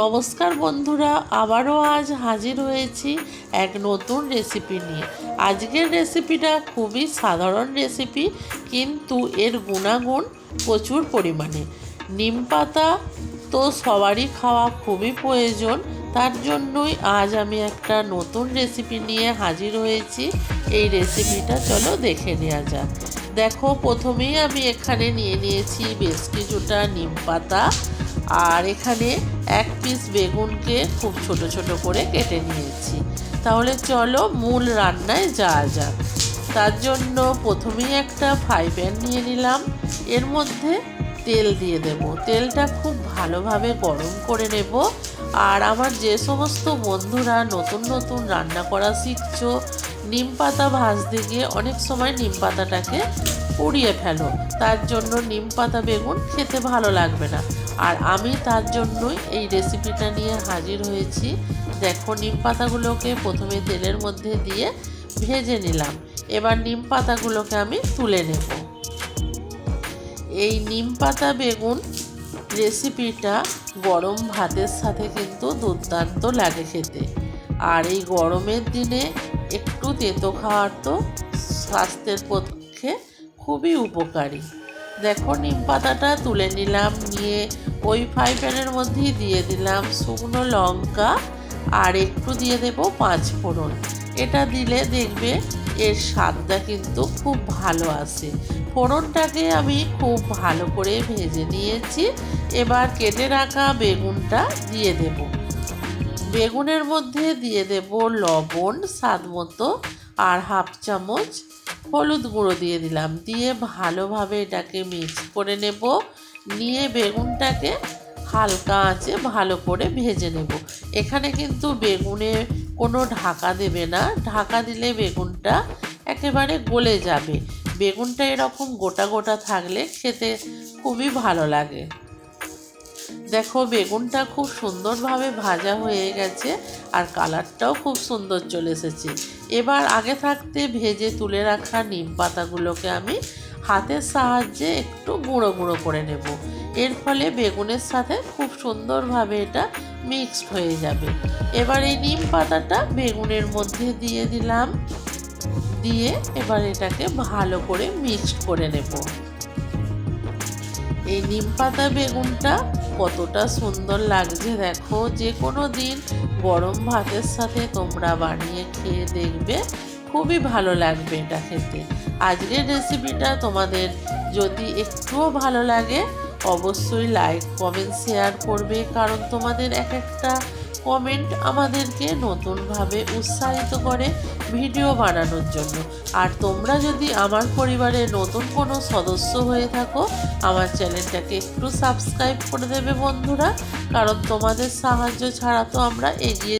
নমস্কার বন্ধুরা, আবারও আজ হাজির হয়েছি এক নতুন রেসিপি নিয়ে। আজকের রেসিপিটা খুবই সাধারণ রেসিপি কিন্তু এর গুণাগুণ প্রচুর পরিমাণে। নিম পাতা তো সবারই খাওয়া খুবই প্রয়োজন, তার জন্যই আজ আমি একটা নতুন রেসিপি নিয়ে হাজির হয়েছি। এই রেসিপিটা চলো দেখে নেওয়া যাক। দেখো, প্রথমেই আমি এখানে নিয়ে নিয়েছি বেশ কিছুটা নিম পাতা। আর এখানে এক পিস বেগুনকে খুব ছোট ছোট করে কেটে নিয়েছি। তাহলে চলো মূল রান্নায় যাওয়া যাক। তার জন্য প্রথমেই একটা ফ্রাই প্যান নিয়ে নিলাম। এর মধ্যে তেল দিয়ে দেব। তেলটা খুব ভালোভাবে গরম করে নেব। আর আমার যে সমস্ত বন্ধুরা নতুন নতুন রান্না করা শিখছো, নিম পাতা ভাজতে গিয়ে অনেক সময় নিম পাতাটাকে পুড়িয়ে ফেলো। তার জন্য নিম পাতা বেগুন খেতে ভালো লাগবে না। আর আমি তার জন্যই এই রেসিপিটা নিয়ে হাজির হয়েছি। দেখো, নিম পাতাগুলোকে প্রথমে তেলের মধ্যে দিয়ে ভেজে নিলাম। এবার নিম পাতাগুলোকে আমি তুলে নেব। এই নিম পাতা বেগুন রেসিপিটা গরম ভাতের সাথে কিন্তু দুর্দান্ত লাগে খেতে। আর এই গরমের দিনে একটু তেতো খাওয়ার তো স্বাস্থ্যের পক্ষে খুবই উপকারী। দেখো, নিম পাতাটা তুলে নিলাম, নিয়ে ওই ফ্রাই প্যানের মধ্যেই দিয়ে দিলাম শুকনো লঙ্কা, আর একটু দিয়ে দেব পাঁচ ফোড়ন। এটা দিলে দেখবে এর স্বাদটা কিন্তু খুব ভালো আসে। ফোড়নটাকে আমি খুব ভালো করে ভেজে নিয়েছি। এবার কেটে রাখা বেগুনটা দিয়ে দেব। বেগুনের মধ্যে দিয়ে দেব লবণ, স্বাদ মতো, আর হাফ চামচ হলুদ গুঁড়ো দিয়ে দিলাম। দিয়ে ভালোভাবে এটাকে মিক্স করে নেব। নিয়ে বেগুনটাকে হালকা আঁচে ভালো করে ভেজে নেব। এখানে কিন্তু বেগুনে কোনো ঢাকা দেবে না। ঢাকা দিলে বেগুনটা একেবারে গলে যাবে। বেগুনটা এরকম গোটা গোটা থাকলে খেতে খুবই ভালো লাগে। দেখো, বেগুনটা খুব সুন্দরভাবে ভাজা হয়ে গেছে আর কালারটাও খুব সুন্দর চলে এসেছে। এবার আগে থাকতে ভেজে তুলে রাখা নিম পাতাগুলোকে আমি হাতের সাহায্যে একটু গুঁড়ো গুঁড়ো করে নেব। এর ফলে বেগুনের সাথে খুব সুন্দরভাবে এটা মিক্সড হয়ে যাবে। এবার এই নিম পাতাটা বেগুনের মধ্যে দিয়ে দিলাম। দিয়ে এবার এটাকে ভালো করে মিক্সড করে নেব। এই নিম পাতা বেগুনটা কতটা সুন্দর লাগছে দেখো। যে কোনো দিন গরম ভাতের সাথে তোমরা বানিয়ে খেয়ে দেখবে, খুবই ভালো লাগবে এটা খেতে। আজকের রেসিপিটা তোমাদের যদি একটুও ভালো লাগে, অবশ্যই লাইক কমেন্ট শেয়ার করবে। কারণ তোমাদের এক একটা কমেন্ট আমাদেরকে নতুনভাবে উৎসাহিত করে ভিডিও বানানোর জন্য। আর তোমরা যদি আমার পরিবারের নতুন কোনো সদস্য হয়ে থাকো, আমার চ্যানেলটাকে একটু সাবস্ক্রাইব করে দেবে বন্ধুরা। কারণ তোমাদের সাহায্য ছাড়া তো আমরা এগিয়ে